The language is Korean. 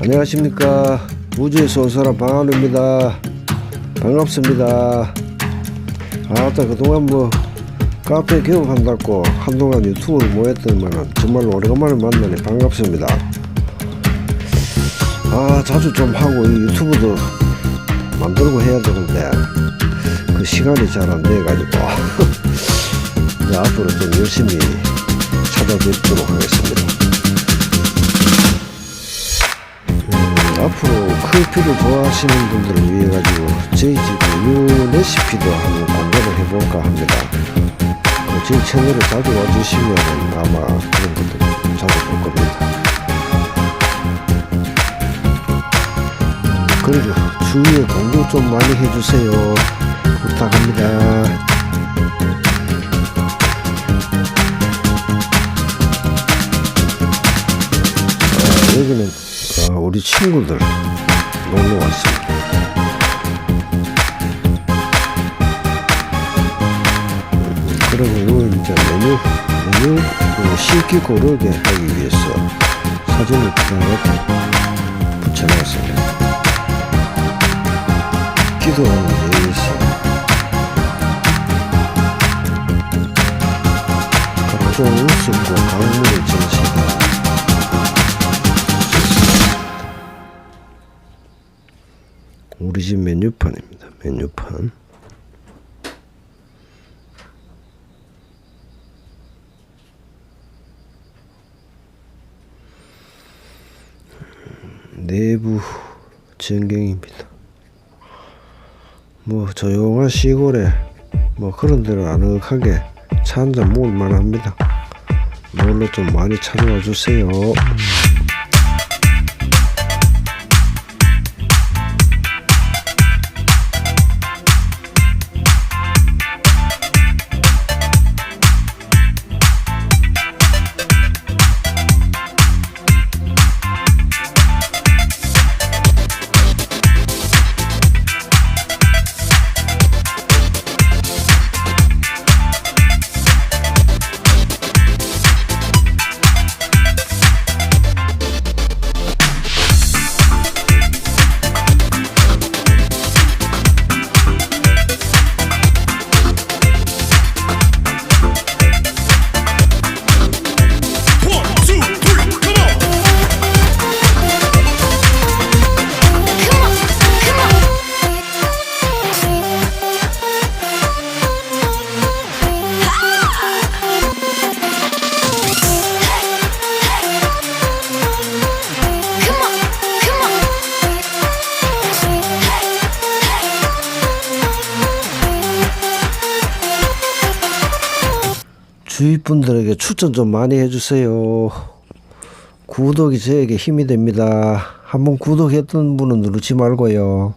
안녕하십니까. 우주에서 온 사람 방한우입니다. 반갑습니다. 아따 그동안 뭐 카페 개업한다고 한동안 유튜브를 뭐 했더니만은 정말로 오래간만에 만나니 반갑습니다. 아 자주 좀 하고 이 유튜브도 만들고 해야 되는데 그 시간이 잘 안 돼가지고 앞으로 좀 열심히 찾아뵙도록 하겠습니다 커피를 좋아하시는 분들을 위해 가지고 저희 집 우유 레시피도 한번 공개를 해볼까 합니다. 어, 저희 채널에 자주 와주시면 아마 그런 것도 자주 볼 겁니다. 음, 그리고 주위에 공유 좀 많이 해주세요. 부탁합니다. 어, 여기는 어, 우리 친구들 놀러. 음, 그리고 요 이제 메뉴 메뉴 그 쉽게 고르게 하기 위해서 사진을 그냥 붙여놨습니다. 기도하는 예시 각종 웃음과 강물의 전시가 우리 집 메뉴판입니다. 메뉴판. 내부 전경입니다. 뭐 조용한 시골에 뭐 그런 데는 아늑하게 차 한잔 먹을 만 합니다. 놀러 좀 많이 찾아와 주세요. 주위 분들에게 추천 좀 많이 해주세요. 구독이 저에게 힘이 됩니다. 한번 구독했던 분은 누르지 말고요.